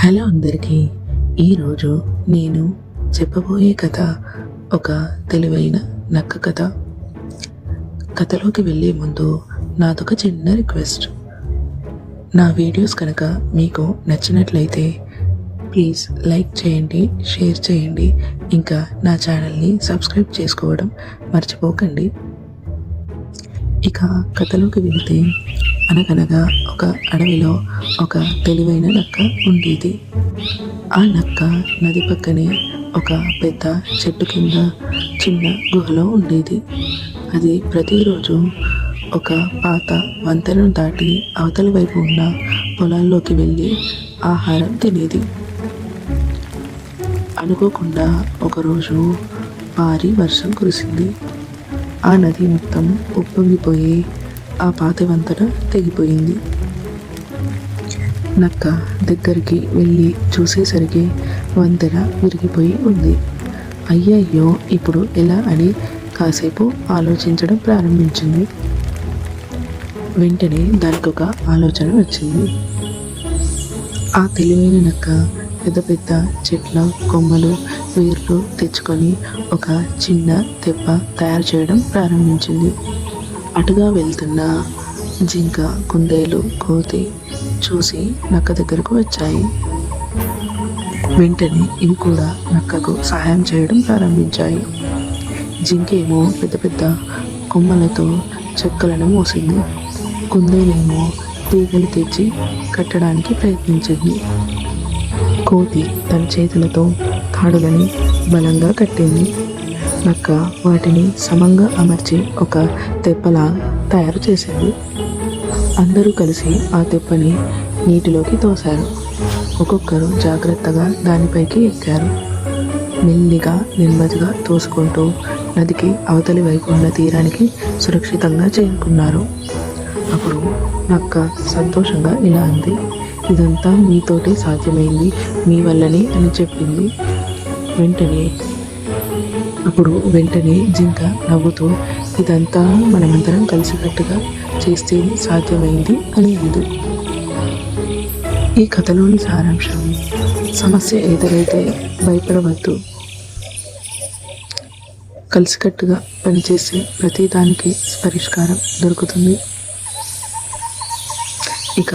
Hello అందరికీ. ఈరోజు నేను చెప్పబోయే కథ ఒక తెలివైన నక్క కథ. కథలోకి వెళ్ళే ముందు నాదొక చిన్న రిక్వెస్ట్. నా వీడియోస్ కనుక మీకు నచ్చినట్లయితే ప్లీజ్ లైక్ చేయండి షేర్ చేయండి ఇంకా నా ఛానల్ని సబ్స్క్రైబ్ చేసుకోవడం మర్చిపోకండి. ఇక కథలోకి వెళితే అనగనగా ఒక అడవిలో ఒక తెలివైన నక్క ఉండేది. ఆ నక్క నది పక్కనే ఒక పెద్ద చెట్టు కింద చిన్న గుహలో ఉండేది. అది ప్రతిరోజు ఒక పాత వంతెనను దాటి అవతలి వైపు ఉన్న పొలాల్లోకి వెళ్ళి ఆహారం తినేది. అనుకోకుండా ఒకరోజు భారీ వర్షం కురిసింది. ఆ నది మొత్తం ఉప్పొంగిపోయి ఆ పాత వంతెన తెగిపోయింది. నక్క దగ్గరికి వెళ్ళి చూసేసరికి వంతెన విరిగిపోయి ఉంది. అయ్యయ్యో ఇప్పుడు ఎలా అని కాసేపు ఆలోచించడం ప్రారంభించింది. వెంటనే దానికి ఒక ఆలోచన వచ్చింది. ఆ తెలివైన నక్క పెద్ద పెద్ద చెట్ల కొమ్మలు వేర్లు తెచ్చుకొని ఒక చిన్న తెప్ప తయారు చేయడం ప్రారంభించింది. అటుగా వెళ్తున్న జింక కుందేలు కోతి చూసి నక్క దగ్గరకు వచ్చాయి. వెంటనే ఇవి కూడా నక్కకు సహాయం చేయడం ప్రారంభించాయి. జింకేమో పెద్ద పెద్ద కొమ్మలతో చెక్కలను మోసింది. కుందేలేమో తీగలు తెచ్చి కట్టడానికి ప్రయత్నించింది. కోతి తన చేతులతో తాడులని బలంగా కట్టింది. నక్క వాటిని సమంగా అమర్చి ఒక తెప్పలా తయారు చేసింది అందరూ కలిసి ఆ తెప్పని నీటిలోకి తోశారు. ఒక్కొక్కరు జాగ్రత్తగా దానిపైకి ఎక్కారు. మెల్లిగా నెమ్మదిగా తోసుకుంటూ నదికి అవతలి వైపు ఉన్న తీరానికి సురక్షితంగా చేరుకున్నారు. అప్పుడు నక్క సంతోషంగా ఇలా అంది ఇదంతా మీతోటే సాధ్యమైంది మీ వల్లనే అని చెప్పింది. వెంటనే అప్పుడు వెంటనే జింక నవ్వుతూ ఇదంతా మనమందరం కలిసికట్టుగా చేస్తేనే సాధ్యమైంది అని అంది ఈ కథలోని సారాంశం సమస్య ఎదురైతే భయపడవద్దు కలిసికట్టుగా పనిచేసే ప్రతి దానికి పరిష్కారం దొరుకుతుంది. ఇక